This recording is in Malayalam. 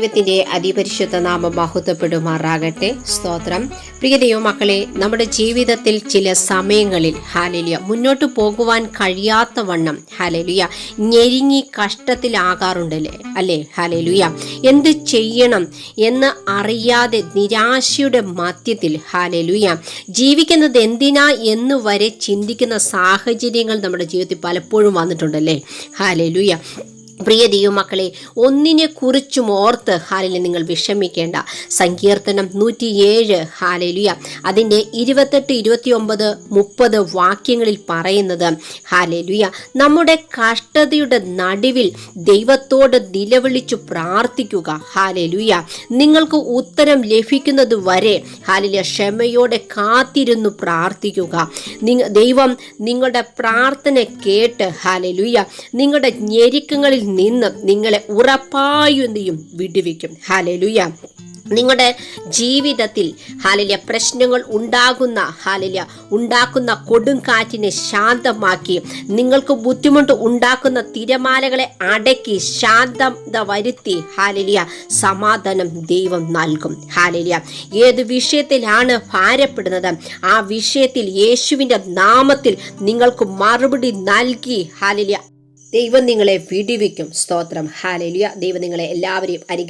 ദൈവത്തിന്റെ അതിപരിശുദ്ധ നാമം മഹത്വപ്പെടുമാറാകട്ടെ. സ്തോത്രം. പ്രിയതയോ മക്കളെ നമ്മുടെ ജീവിതത്തിൽ ചില സമയങ്ങളിൽ ഹാലലിയ മുന്നോട്ട് പോകുവാൻ കഴിയാത്ത വണ്ണം ഹാലലുയ ഞെരുങ്ങി കഷ്ടത്തിലാകാറുണ്ടല്ലേ? അല്ലേ? ഹാലലുയ. എന്ത് ചെയ്യണം എന്ന് അറിയാതെ നിരാശയുടെ മധ്യത്തിൽ ഹാലലുയ ജീവിക്കുന്നത് എന്തിനാ എന്ന് വരെ ചിന്തിക്കുന്ന സാഹചര്യങ്ങൾ നമ്മുടെ ജീവിതത്തിൽ പലപ്പോഴും വന്നിട്ടുണ്ടല്ലേ? ഹാലലുയ. പ്രിയ ദൈവമക്കളെ ഒന്നിനെ കുറിച്ചും ഓർത്ത് ഹാലിലെ നിങ്ങൾ വിഷമിക്കേണ്ട. സങ്കീർത്തനം നൂറ്റിയേഴ്. ഹാലലുയ. അതിന്റെ ഇരുപത്തെട്ട് ഇരുപത്തിയൊമ്പത് മുപ്പത് വാക്യങ്ങളിൽ പറയുന്നത് ഹാലലുയ. നമ്മുടെ കഷ്ടതയുടെ നടുവിൽ ദൈവത്തോട് നിലവിളിച്ചു പ്രാർത്ഥിക്കുക. ഹാലലുയ. നിങ്ങൾക്ക് ഉത്തരം ലഭിക്കുന്നത് വരെ ഹാലിലെ ക്ഷമയോടെ കാത്തിരുന്നു പ്രാർത്ഥിക്കുക. ദൈവം നിങ്ങളുടെ പ്രാർത്ഥന കേട്ട് ഹാലലുയ. നിങ്ങളുടെ ഞെരുക്കങ്ങളിൽ നിന്ന് നിങ്ങളെ ഉറപ്പായും എന്തെയും വിടുവിക്കും. ഹാലലുയ നിങ്ങളുടെ ജീവിതത്തിൽ ഹാലില്യ പ്രശ്നങ്ങൾ ഉണ്ടാകുന്ന ഹാലില്യ ഉണ്ടാക്കുന്ന കൊടുങ്കാറ്റിനെ ശാന്തമാക്കി നിങ്ങൾക്ക് ബുദ്ധിമുട്ട് ഉണ്ടാക്കുന്ന തിരമാലകളെ അടക്കി ശാന്തത വരുത്തി ഹാലില്യ സമാധാനം ദൈവം നൽകും. ഹാലില്യ ഏത് വിഷയത്തിലാണ് ഭാരപ്പെടുന്നത്? ആ വിഷയത്തിൽ യേശുവിന്റെ നാമത്തിൽ നിങ്ങൾക്ക് മറുപടി നൽകി ഹാലില്യ ദൈവം നിങ്ങളെ വിടിവിക്കും സ്തോത്രം. ഹാലലിയ ദൈവം നിങ്ങളെ എല്ലാവരെയും അനുഗ്രഹിക്കട്ടെ